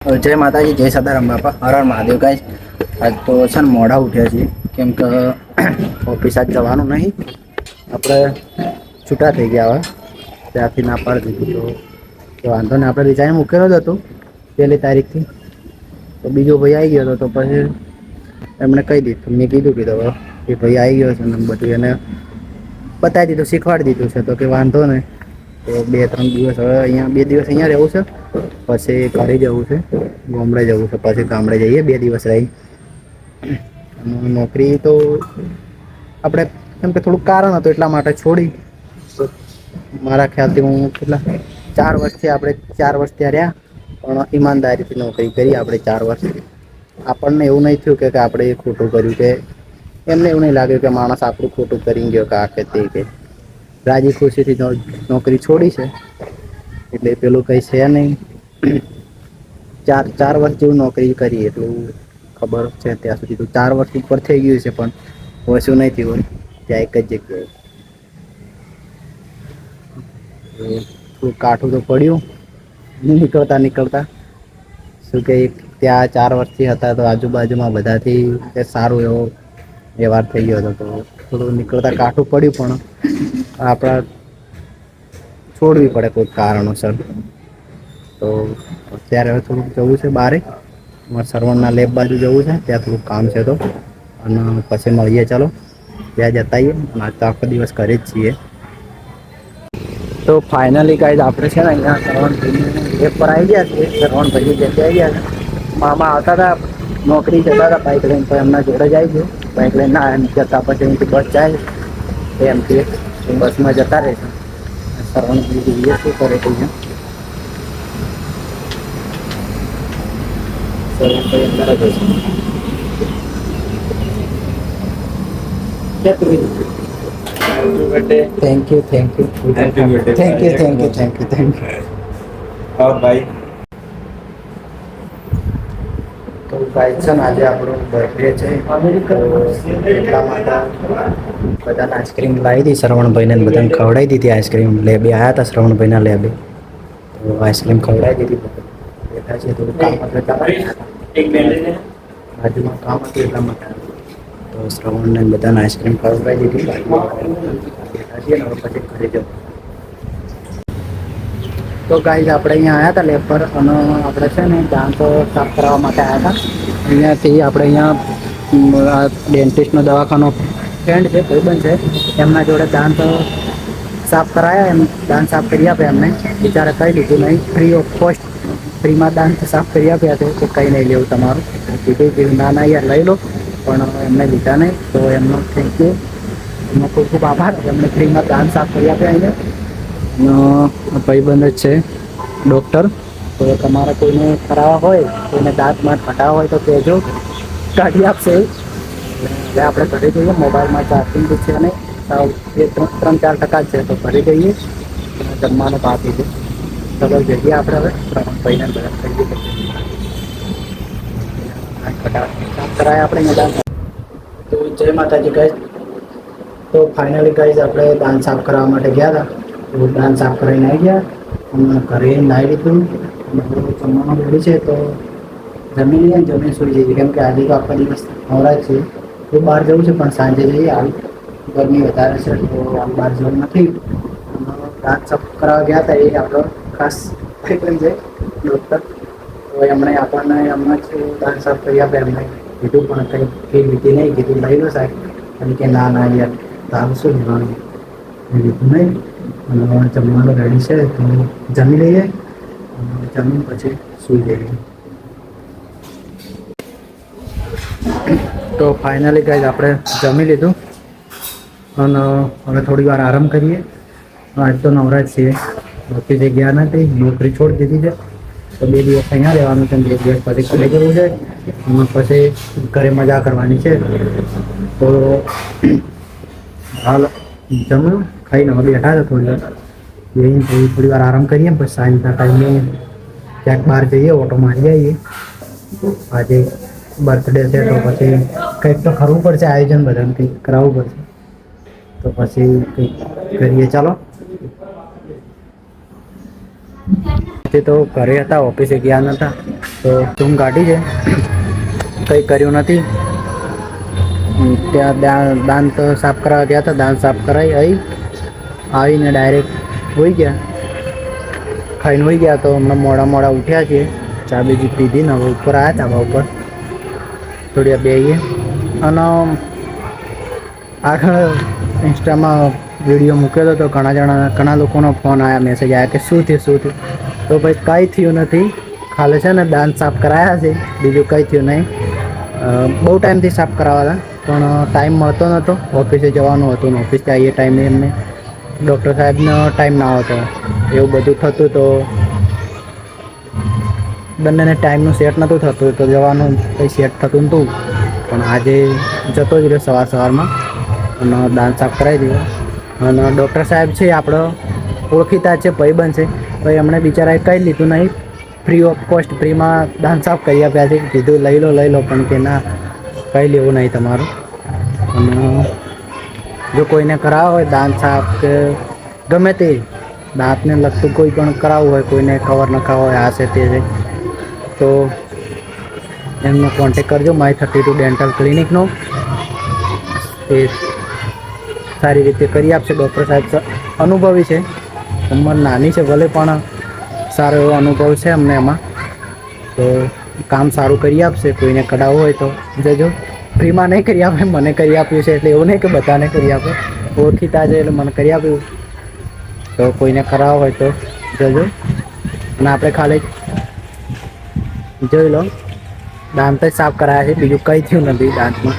જય માતાજી, જય સદારામ બાપા. હરણ હર મહાદેવ ગાઈસ આજ તો છે ને મોડા ઉઠ્યા છીએ. કેમ કે ઓફિસ આજ જવાનું નહીં. આપણે છૂટા થઈ ગયા હવે. ત્યાંથી ના પાડી દીધું તો વાંધો ને આપણે રિઝાઇન મૂકેલો જ હતો પહેલી તારીખથી. તો બીજો ભાઈ આવી ગયો હતો, તો પછી એમણે કહી દીધું. મેં કીધું કીધું હવે એ ભાઈ આવી ગયો છે ને બધું એને બતાવી દીધું, શીખવાડી દીધું છે, તો કે વાંધો નહીં. તો બે ત્રણ દિવસ હવે અહીંયા, બે દિવસ અહીંયા રહેવું છે. પછી ઘરે જવું છે, ગામડે જવું છે. પછી ગામડે જઈએ, બે દિવસ રહી. નોકરી તો આપણે કેમ કે થોડુંક કારણ હતું એટલા માટે છોડી. તો મારા ખ્યાલથી હું કેટલા, ચાર વર્ષથી આપણે ચાર વર્ષ ત્યાં રહ્યા. પણ ઈમાનદારીથી નોકરી કરી આપણે ચાર વર્ષથી. આપણને એવું નહીં થયું કે આપણે ખોટું કર્યું કે, એમને એવું નહીં લાગ્યું કે માણસ આપણું ખોટું કરી ગયો કે આ કે તે કે. રાજી ખુશીથી નોકરી છોડી છે. એટલે પેલું કંઈ છે નહીં. ચાર ચાર વર્ષ જેવું નોકરી કરી એટલું ખબર છે ત્યાં સુધી તો ચાર વર્ષ ઉપર થઈ ગયું છે પણ શું નહીં થયું. ત્યાં એક જ જગ્યાએ. થોડું કાઠું તો પડ્યું. નીકળતા નીકળતા. શું કે ત્યાં ચાર વર્ષથી હતા તો આજુબાજુમાં બધાથી સારો એવો વ્યવહાર થઈ ગયો હતો તો થોડું નીકળતા કાઠું પડ્યું પણ આપણા છોડવી પડે કોઈ કારણોસર. તો અત્યારે હવે થોડુંક જવું છે બારે. અમારે સરવણના લેબ બાજુ જવું છે, ત્યાં થોડુંક કામ છે તો. અને પછી મળીએ, ચાલો. ત્યાં જતા અને આજ તો આખો દિવસ ઘરે જ છીએ. તો ફાઇનલી ગાઈઝ આપણે છે ને અહીંયા શ્રવણભાઈની લેબ પર આવી ગયા છીએ. શ્રવણભાઈ જગ્યાએ આવી ગયા મામા આવતા હતા. નોકરી જતા હતા બાઇક લઈને, તો એમના જોડે જાય છે બાઇક લઈને ના એમ જતા પછી અહીંથી બસ જાય છે એમથી એ બસમાં જતા રહેશે શ્રવણભાઈ જોઈએ શું કરે છે અહીંયા શ્રવણભાઈ અંદર જ હશે thank you thank you Happy birthday. Thank you thank you thank you thank you और भाई ગાઈડ છે ને, આજે આપણો બર્થડે છે. એટલા માટે બધાને આઈસ્ક્રીમ લાવી હતી શ્રવણભાઈને બધાને ખવડાવી દીધી આઈસ્ક્રીમ લેબે આવ્યા હતા શ્રવણભાઈના લેબે તો આઈસ્ક્રીમ ખવડાવી દીધી બેઠા છે, થોડું કામ હતું એટલા બાજુમાં કામ હતું એટલા માટે. તો શ્રવણને બધાને આઈસ્ક્રીમ ખવડાવી દીધી બેઠા છીએ હવે પછી ઘરે તો ગાઈઝ આપણે અહીંયા આવ્યા હતા લેબ અને આપણે છે ને દાંત સાફ કરાવવા માટે આવ્યા હતા અહીંયાથી આપણે અહીંયા ડેન્ટિસ્ટનો દવાખાનો ફ્રેન્ડ છે, ભાઈબંધ છે, એમના જોડે દાંત સાફ કરાયા, એમ દાંત સાફ કરી આપ્યા એમને. બિચારા કહી દીધું નહીં ફ્રી ઓફ કોસ્ટ ફ્રીમાં દાંત સાફ કરી આપ્યા છે કે કંઈ નહીં લેવું તમારું. કીધું કે ના ના યાર, લઈ લો, પણ એમને લીધા નહીં, તો એમનો થેન્ક યુ એમનો ખૂબ ખૂબ આભાર, એમને ફ્રીમાં દાંત સાફ કરી આપ્યા એને ભાઈબંધ જ છે ડૉક્ટર તો તમારે કોઈને કરાવવા હોય, કોઈને દાંત માટ કટાવવા હોય તો કહેજો. કાઢી આપશે. એટલે આપણે ઘરે જઈએ, મોબાઈલમાં ચાર્જિંગ બી છે અને બે ત્રણ ત્રણ ચાર ટકા છે, તો ઘરે જઈએ. જમવાનું બાકી છે. ચલો, જઈએ આપણે હવે. ગયું કરાય આપણે દાંત તો જય માતાજી ગાઈઝ તો ફાઇનલી ગાઈઝ આપણે દાંત સાફ કરવા માટે ગયા હતા. તો દાંત સાફ કરીને આવી ગયા. ઘરે નાહી દીધું જમવાનું રેડી છે તો જમી લઈએ જમીને સુઈ જઈએ. કેમ કે આજે તો આખો દિવસ નવરા છે. તો બહાર જવું છે, પણ સાંજે જઈએ. હાલ ગરમી વધારે છે, તો બહાર જવું નથી. દાંત સાફ કરાવવા ગયા હતા, એ આપણો ખાસ ફિકર છે, ડૉક્ટર. તો એમણે આપણને એમણે જ દાંત સાફ કરી આપે એમણે કીધું પણ કંઈ કંઈ લીધી નહીં. કીધું લઈ લો સાહેબ. અને કે ના ના યાર તારું શું લેવાનું? લીધું નહીં. અને જમવાનું રેડી છે, તો જમી લઈએ. જમીન પછી સૂઈ જઈએ તો ફાઇનલી ગાઈઝ આપણે જમી લીધું. અને હવે થોડી વાર આરામ કરીએ. આજ તો નવરાજ છીએ નોકરી જગ્યા નથી, નોકરી છોડી દીધી છે. તો બે દિવસ અહીંયા રહેવાનું છે બે દિવસ પછી ઘરે જવું છે. અને પછી ઘરે મજા કરવાની છે. તો હાલ જમ્યું, ખાઈને હવે બેઠા છે થોડી વાર. બેહીને થોડી થોડી વાર આરામ કરીએ પછી સાંજના ટાઈમે ક્યાંક બહાર જઈએ ઓટો મારી આવીએ આજે બર્થડે છે તો પછી કંઈક તો કરવું પડશે, આયોજન બધાને કંઈક કરાવવું પડશે. તો પછી કંઈક કરીએ. ચાલો. તે તો ઘરે હતા, ઓફિસે ગયા નહોતા તો તું કાઢી છે. કંઈ કર્યું નથી. ત્યાં દાંત દાંત સાફ કરાવવા ગયા હતા દાંત સાફ કરાવી આવી આવીને ડાયરેક્ટ હોઈ ગયા. ખાઈને હોઈ ગયા તો હમણાં મોડા મોડા ઉઠ્યા છીએ. ચા બીજી પીધી ને હવે ઉપર આવ્યા ધાબા ઉપર. થોડી બેહીએ. અને આગળ ઇન્સ્ટામાં વીડિયો મૂકેલો તો ઘણા જણા, ઘણા લોકોનો ફોન આવ્યા મેસેજ આવ્યા કે શું થયું શું થયું? તો ભાઈ કાંઈ થયું નથી. ખાલી છે ને દાંત સાફ કરાયા છે. બીજું કંઈ થયું નહીં. બહુ ટાઈમથી સાફ કરાવવા હતા પણ ટાઈમ મળતો નહોતો. ઓફિસે જવાનું હતું ને ઓફિસથી આવીએ ટાઈમે એમને ડૉક્ટર સાહેબનો ટાઈમ ના હતો એવું બધું થતું તો બંનેને ટાઈમનું સેટ નહોતું થતું, તો જવાનું કંઈ સેટ થતું નહોતું. પણ આજે જતો જ રહ્યો સવાર સવારમાં અને દાંત સાફ કરાવી દીધો. અને ડૉક્ટર સાહેબ છે આપણો ઓળખીતા છે, ભાઈબંધ છે. ભાઈ એમણે બિચારાએ કંઈ લીધું નહીં ફ્રી ઓફ કોસ્ટ ફ્રીમાં દાંત સાફ કરી આપ્યા છે. કીધું, લઈ લો લઈ લો, પણ કે ના, કંઈ લેવું નહીં તમારું. અને જો કોઈને કરાવવા હોય દાંત સાફ કે ગમે તે, દાંતને લગતું કોઈ પણ કરાવવું હોય, કોઈને કવર નખાવવા હોય, આ છે તે છે. તો એમનો કોન્ટેક કરજો, માય થર્ટી ટુ ડેન્ટલ ક્લિનિકનો. એ સારી રીતે કરી આપશે. ડૉક્ટર સાહેબ અનુભવી છે. ઉંમર નાની છે, ભલે પણ સારો એવો અનુભવ છે અમને એમાં. તો કામ સારું કરી આપશે. કોઈને કઢાવવું હોય તો જજો. ફ્રીમાં નહીં કરી આપે, મને કરી આપ્યું છે એટલે એવું નહીં કે બધાને કરી આપે. ઓળખીતા છે એટલે મને કરી આપ્યું. તો કોઈને કરાવ હોય તો જજો. અને આપણે ખાલી જોઈ લો. દાંત જ સાફ કરાયા છે, બીજું કંઈ થયું નથી દાંતમાં.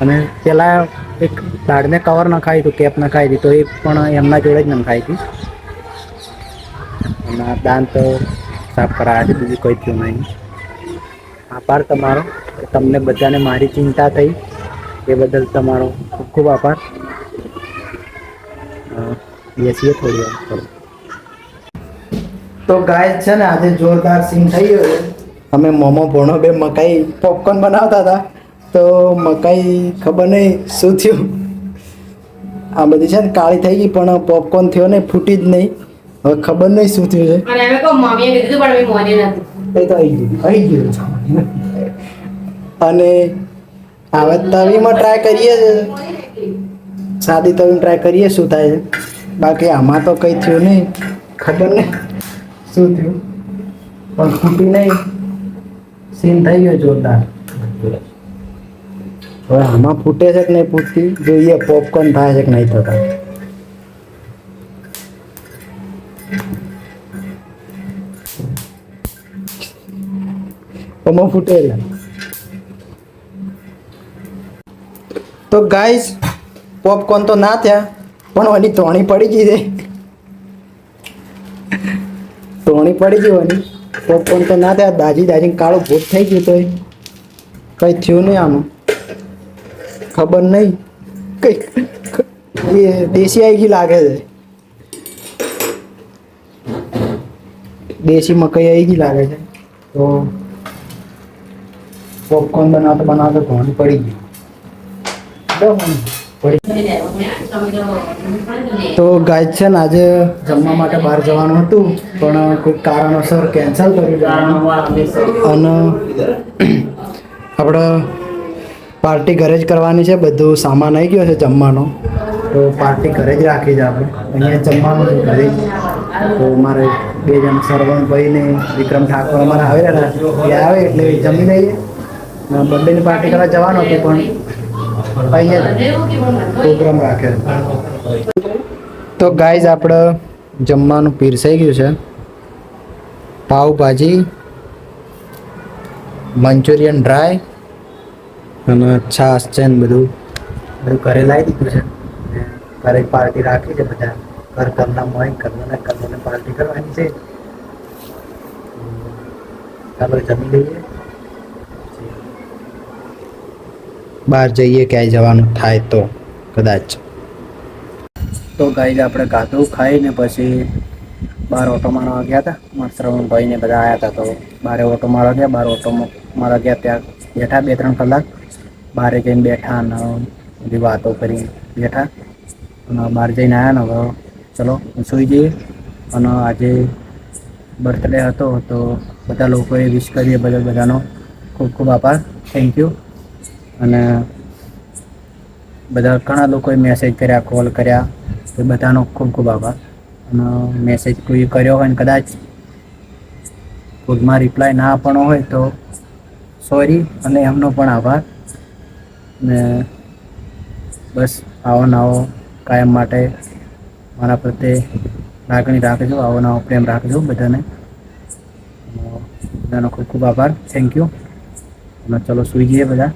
અને પેલા એક દાઢને કવર નખાવી હતું કેપ નખાવી હતી, તો એ પણ એમના જોડે જ નખાવી હતી. અને દાંત સાફ કરાયા છે, બીજું કંઈ થયું નહીં. આભાર તમારો. તમને બધાને મારી ચિંતા થઈ એ બદલ તમારો ખૂબ ખૂબ આભાર. બેસીએ થોડી વાર તો ગાય છે ને આજે જોરદાર સીન થઈ ગયો છે. અમે મોમો ભોણો બે મકાઈ પોપકોર્ન બનાવતા હતા. તો મકાઈ ખબર નહીં શું થયું. આ બધી છે ને કાળી થઈ ગઈ પણ પોપકોર્ન થયો ને ફૂટી જ નહીં. હવે ખબર નહીં શું થયું છે. અને અમે કહું મમ્મીએ કીધું પણ મેં મોને નતું એ તો આવી ગયું આવી ગયું અને હવે તવીમાં ટ્રાય કરીએ છે. સાદી તવી ટ્રાય કરીએ શું થાય છે. બાકી આમાં તો કંઈ થયું નહીં. ખબર નહીં શું થયું. પણ ફૂટી નહીં. સીન થઈ ગયો જોરદાર. હવે આમાં ફૂટે છે કે નહીં ફૂટતી? જોઈએ પોપકોર્ન થાય છે કે નહીં થતા. આમાં ફૂટેલા તો ગાઈસ પોપકોર્ન તો ના થયા, પણ ઓની તોણી પડી ગઈ છે. તોણી પડી ગઈ ઓની. પોપકોર્ન તો ના થયા, દાજી દાજી કાળું ભૂત થઈ ગયું તો કઈ થયું નહીં આનું. ખબર નહીં. કઈ, એ દેશી આવી ગઈ લાગે છે. દેશી મકાઈ આવી ગઈ લાગે છે. તો પોપકોર્ન બનાવતા બનાવતા ધોન પડી ગઈ. પડી તો ગાય છે ને આજે જમવા માટે બહાર જવાનું હતું, પણ કોઈ કારણોસર કેન્સલ કરી દેવાનું અને આપણે પાર્ટી ઘરે જ કરવાની છે, બધું સામાન આવી ગયો છે જમવાનો. તો પાર્ટી ઘરે જ રાખી છે આપણે. અહીંયા જમવાનું છે ઘરે તો મારે બે જણ સરવણભાઈ ને વિક્રમ ઠાકોર અમારે આવે રહ્યા આવે એટલે જમી લઈએ. બર્થડેની પાર્ટી કરવા જવાનું હતું પણ પ્રોગ્રામ રાખે. તો ગાઈઝ આપણે જમવાનું પીરસાઈ ગયું છે. પાવભાજી મંચુરિયન ડ્રાય અને છાશ છે ને બધું. બધું ઘરે લાવી દીધું છે. ઘરે પાર્ટી રાખી છે બધા. ઘર ઘરના મોય ઘરના ઘરના પાર્ટી કરવાની છે. ચાલો જમી લઈએ. બહાર જઈએ ક્યાંય જવાનું થાય તો, કદાચ. તો ગાઈ આપણે ગાધું ખાઈને પછી બહાર ઓટો મારવા ગયા હતા. મારા ભાઈને ને બધા આવ્યા હતા તો બારે ઓટો મારવા ગયા, બાર ઓટો મારવા ગયા ત્યાં બેઠા બે ત્રણ કલાક. બારે જઈને બેઠા અને બધી વાતો કરી બેઠા. અને બહાર જઈને આવ્યા ને ચલો સૂઈ જઈએ અને આજે બર્થડે હતો તો બધા લોકોએ વિશ કરીએ બધા બધાનો ખૂબ ખૂબ આભાર. થેન્ક યુ અને બધા ઘણા લોકોએ મેસેજ કર્યા કોલ કર્યા. તો બધાનો ખૂબ ખૂબ આભાર. અને મેસેજ કોઈ કર્યો હોય ને કદાચ ખુદમાં રિપ્લાય ના પણ હોય તો સોરી અને એમનો પણ આભાર. ને બસ આવો નવો કાયમ માટે મારા પ્રત્યે લાગણી રાખજો, આવો નવો પ્રેમ રાખજો બધાને. બધાનો ખૂબ ખૂબ આભાર. થેન્ક યુ અને ચલો સુઈ જઈએ બધા.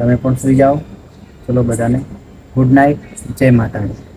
તમે પણ સૂઈ જાઓ. ચલો બધાને. Good night. જય માતાજી.